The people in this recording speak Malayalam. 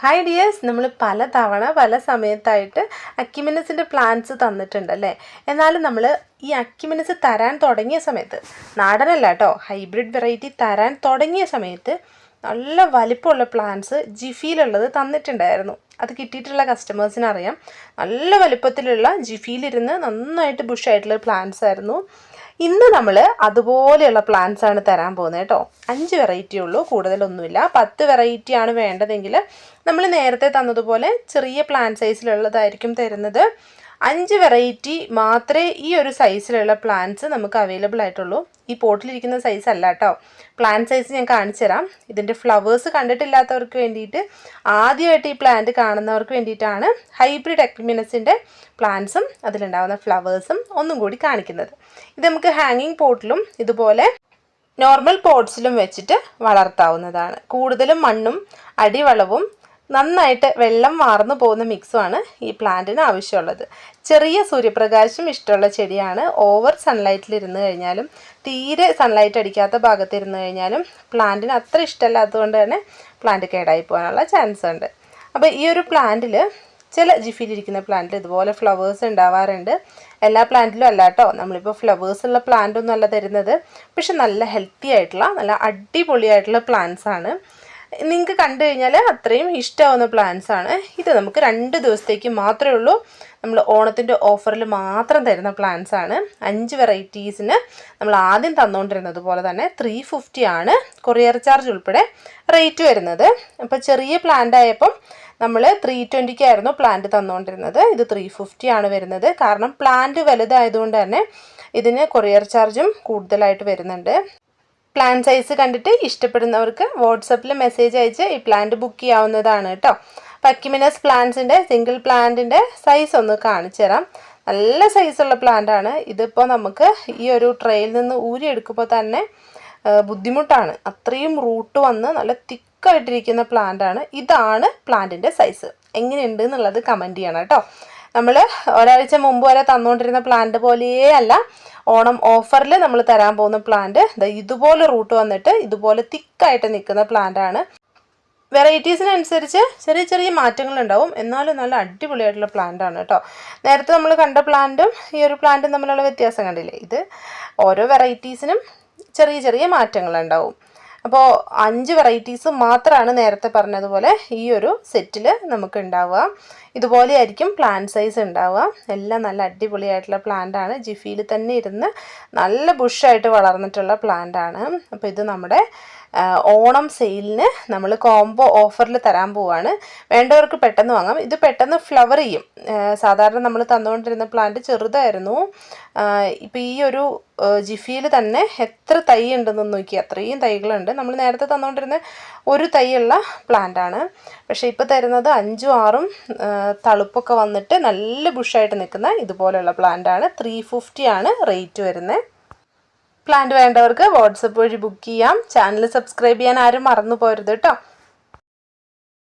ഹായ് ഡിയേഴ്സ് നമ്മൾ പല തവണ പല സമയത്തായിട്ട് അക്യുമിനസിന്റെ പ്ലാന്റ്സ് തന്നിട്ടുണ്ട് അല്ലേ? എന്നാലും നമ്മൾ ഈ അക്യുമിനസ് തരാൻ തുടങ്ങിയ സമയത്ത് നാടനല്ല കേട്ടോ ഹൈബ്രിഡ് വെറൈറ്റി തരാൻ തുടങ്ങിയ സമയത്ത് നല്ല വലിപ്പമുള്ള പ്ലാന്റ്സ് ജിഫിയിലുള്ളത് തന്നിട്ടുണ്ടായിരുന്നു. അത് കിട്ടിയിട്ടുള്ള കസ്റ്റമേഴ്സിന് അറിയാം. നല്ല വലിപ്പത്തിലുള്ള ജിഫിയിലിരുന്ന് നന്നായിട്ട് ബുഷായിട്ടുള്ള പ്ലാന്റ്സ് ആയിരുന്നു. ഇന്ന് നമ്മൾ അതുപോലെയുള്ള പ്ലാന്റ്സ് ആണ് തരാൻ പോകുന്നത് കേട്ടോ. അഞ്ച് വെറൈറ്റി ഉള്ളൂ കൂടുതലൊന്നുമില്ല. പത്ത് വെറൈറ്റി ആണ് വേണ്ടതെങ്കിൽ നമ്മൾ നേരത്തെ തന്നതുപോലെ ചെറിയ പ്ലാന്റ് സൈസിലുള്ളതായിരിക്കും തരുന്നത്. അഞ്ച് വെറൈറ്റി മാത്രമേ ഈ ഒരു സൈസിലുള്ള പ്ലാന്റ്സ് നമുക്ക് അവൈലബിൾ ആയിട്ടുള്ളൂ. ഈ പോട്ടിലിരിക്കുന്ന സൈസ് അല്ല കേട്ടോ പ്ലാന്റ് സൈസ് ഞാൻ കാണിച്ചു തരാം. ഇതിന്റെ ഫ്ലവേഴ്സ് കണ്ടിട്ടില്ലാത്തവർക്ക് വേണ്ടിയിട്ട് ആദ്യമായിട്ട് ഈ പ്ലാന്റ് കാണുന്നവർക്ക് വേണ്ടിയിട്ടാണ് ഹൈബ്രിഡ് അക്മിനസിന്റെ പ്ലാന്റ്സും അതിലുണ്ടാകുന്ന ഫ്ലവേഴ്സും ഒന്നും കൂടി കാണിക്കുന്നത്. ഇത് നമുക്ക് ഹാങ്ങിങ് പോട്ടിലും ഇതുപോലെ നോർമൽ പോട്ട്സിലും വെച്ചിട്ട് വളർത്താവുന്നതാണ്. കൂടുതലും മണ്ണും അടിവളവും നന്നായിട്ട് വെള്ളം വാർന്നു പോകുന്ന മിക്സുമാണ് ഈ പ്ലാന്റിന് ആവശ്യമുള്ളത്. ചെറിയ സൂര്യപ്രകാശം ഇഷ്ടമുള്ള ചെടിയാണ്. ഓവർ സൺലൈറ്റിൽ ഇരുന്ന് കഴിഞ്ഞാലും തീരെ സൺലൈറ്റ് അടിക്കാത്ത ഭാഗത്ത് ഇരുന്ന് കഴിഞ്ഞാലും പ്ലാന്റിന് അത്ര ഇഷ്ടമല്ലാത്തതുകൊണ്ട് തന്നെ പ്ലാന്റ് കേടായി പോകാനുള്ള ചാൻസ് ഉണ്ട്. അപ്പോൾ ഈ ഒരു പ്ലാന്റിൽ ചില ജിഫിയിലിരിക്കുന്ന പ്ലാന്റിൽ ഇതുപോലെ ഫ്ലവേഴ്സ് ഉണ്ടാവാറുണ്ട്. എല്ലാ പ്ലാന്റിലും അല്ല കേട്ടോ നമ്മളിപ്പോൾ ഫ്ലവേഴ്സ് ഉള്ള പ്ലാന്റ് ഒന്നും അല്ല തരുന്നത്. പക്ഷെ നല്ല ഹെൽത്തി ആയിട്ടുള്ള നല്ല അടിപൊളിയായിട്ടുള്ള പ്ലാന്റ്സ് ആണ്. നിങ്ങൾക്ക് കണ്ടു കഴിഞ്ഞാൽ അത്രയും ഇഷ്ടമാവുന്ന പ്ലാന്റ്സ് ആണ്. ഇത് നമുക്ക് രണ്ട് ദിവസത്തേക്ക് മാത്രമേ ഉള്ളൂ. നമ്മൾ ഓണത്തിന്റെ ഓഫറിൽ മാത്രം തരുന്ന പ്ലാന്റ്സ് ആണ്. അഞ്ച് വെറൈറ്റീസിന് നമ്മൾ ആദ്യം തന്നുകൊണ്ടിരുന്നത് പോലെ തന്നെ ത്രീ ഫിഫ്റ്റി ആണ് കൊറിയർ ചാർജ് ഉൾപ്പെടെ റേറ്റ് വരുന്നത്. അപ്പോൾ ചെറിയ പ്ലാന്റ് ആയപ്പം നമ്മൾ ത്രീ ട്വന്റിക്കായിരുന്നു പ്ലാന്റ് തന്നുകൊണ്ടിരുന്നത് ഇത് ത്രീ ഫിഫ്റ്റി ആണ് വരുന്നത്. കാരണം പ്ലാന്റ് വലുതായതുകൊണ്ട് തന്നെ ഇതിന് കൊറിയർ ചാർജും കൂടുതലായിട്ട് വരുന്നുണ്ട്. പ്ലാൻ സൈസ് കണ്ടിട്ട് ഇഷ്ടപ്പെടുന്നവർക്ക് വാട്സപ്പിൽ മെസ്സേജ് അയച്ച് ഈ പ്ലാന്റ് ബുക്ക് ചെയ്യാവുന്നതാണ് കേട്ടോ പക്കിമിനസ് പ്ലാന്റ്സിന്റെ സിംഗിൾ പ്ലാന്റിന്റെ സൈസ് ഒന്ന് കാണിച്ചു തരാം. നല്ല സൈസുള്ള പ്ലാന്റ് ആണ്. ഇതിപ്പോൾ നമുക്ക് ഈ ഒരു ട്രെയിൽ നിന്ന് ഊരിയെടുക്കുമ്പോൾ തന്നെ ബുദ്ധിമുട്ടാണ്. അത്രയും റൂട്ട് വന്ന് നല്ല തിക്കായിട്ടിരിക്കുന്ന പ്ലാന്റ് ആണ്. ഇതാണ് പ്ലാന്റിന്റെ സൈസ് എങ്ങനെയുണ്ട് എന്നുള്ളത് കമന്റ് ചെയ്യണം കേട്ടോ നമ്മൾ ഒരാഴ്ച മുമ്പ് വരെ തന്നുകൊണ്ടിരുന്ന പ്ലാന്റ് പോലെയേ അല്ല ഓണം ഓഫറിൽ നമ്മൾ തരാൻ പോകുന്ന പ്ലാന്റ് ഇതുപോലെ റൂട്ട് വന്നിട്ട് ഇതുപോലെ തിക്കായിട്ട് നിൽക്കുന്ന പ്ലാന്റ് ആണ്. വെറൈറ്റീസിനനുസരിച്ച് ചെറിയ ചെറിയ മാറ്റങ്ങൾ ഉണ്ടാവും എന്നാലും നല്ല അടിപൊളിയായിട്ടുള്ള പ്ലാന്റ് ആണ് കേട്ടോ നേരത്തെ നമ്മൾ കണ്ട പ്ലാന്റും ഈ ഒരു പ്ലാന്റും തമ്മിലുള്ള വ്യത്യാസം കണ്ടില്ലേ? ഇത് ഓരോ വെറൈറ്റീസിനും ചെറിയ ചെറിയ മാറ്റങ്ങൾ ഉണ്ടാവും അപ്പോൾ അഞ്ച് വെറൈറ്റീസ് മാത്രമാണ് നേരത്തെ പറഞ്ഞതുപോലെ ഈ ഒരു സെറ്റിൽ നമുക്ക് ഉണ്ടാവുക ഇതുപോലെ ആയിരിക്കും പ്ലാന്റ് സൈസ് ഉണ്ടാവുക എല്ലാം നല്ല അടിപൊളിയായിട്ടുള്ള പ്ലാന്റാണ് ജിഫിയിൽ തന്നെ ഇരുന്ന് നല്ല ബുഷായിട്ട് വളർന്നിട്ടുള്ള പ്ലാന്റാണ് അപ്പോൾ ഇത് നമ്മുടെ ഓണം സെയിലിന് നമ്മൾ കോംബോ ഓഫറിൽ തരാൻ പോവാണ്. വേണ്ടവർക്ക് പെട്ടെന്ന് വാങ്ങാം. ഇത് പെട്ടെന്ന് ഫ്ലവർ ചെയ്യും. സാധാരണ നമ്മൾ തന്നുകൊണ്ടിരുന്ന പ്ലാന്റ് ചെറുതായിരുന്നു. ഇപ്പോൾ ഈ ഒരു ജിഫിയിൽ തന്നെ എത്ര തൈ ഉണ്ടെന്ന് നോക്കി. അത്രയും തൈകളുണ്ട്. നമ്മൾ നേരത്തെ തന്നുകൊണ്ടിരുന്ന ഒരു തൈയുള്ള പ്ലാന്റ് ആണ് പക്ഷേ ഇപ്പോൾ തരുന്നത് അഞ്ചും ആറും തളുപ്പൊക്കെ വന്നിട്ട് നല്ല ബുഷായിട്ട് നിൽക്കുന്ന ഇതുപോലെയുള്ള പ്ലാന്റ് ആണ് ത്രീ ആണ് റേറ്റ് വരുന്നത് പ്ലാന്റ് വേണ്ടവർക്ക് വാട്സപ്പ് വഴി ബുക്ക് ചെയ്യാം. ചാനൽ സബ്സ്ക്രൈബ് ചെയ്യാൻ ആരും മറന്നു പോരുത് കേട്ടോ.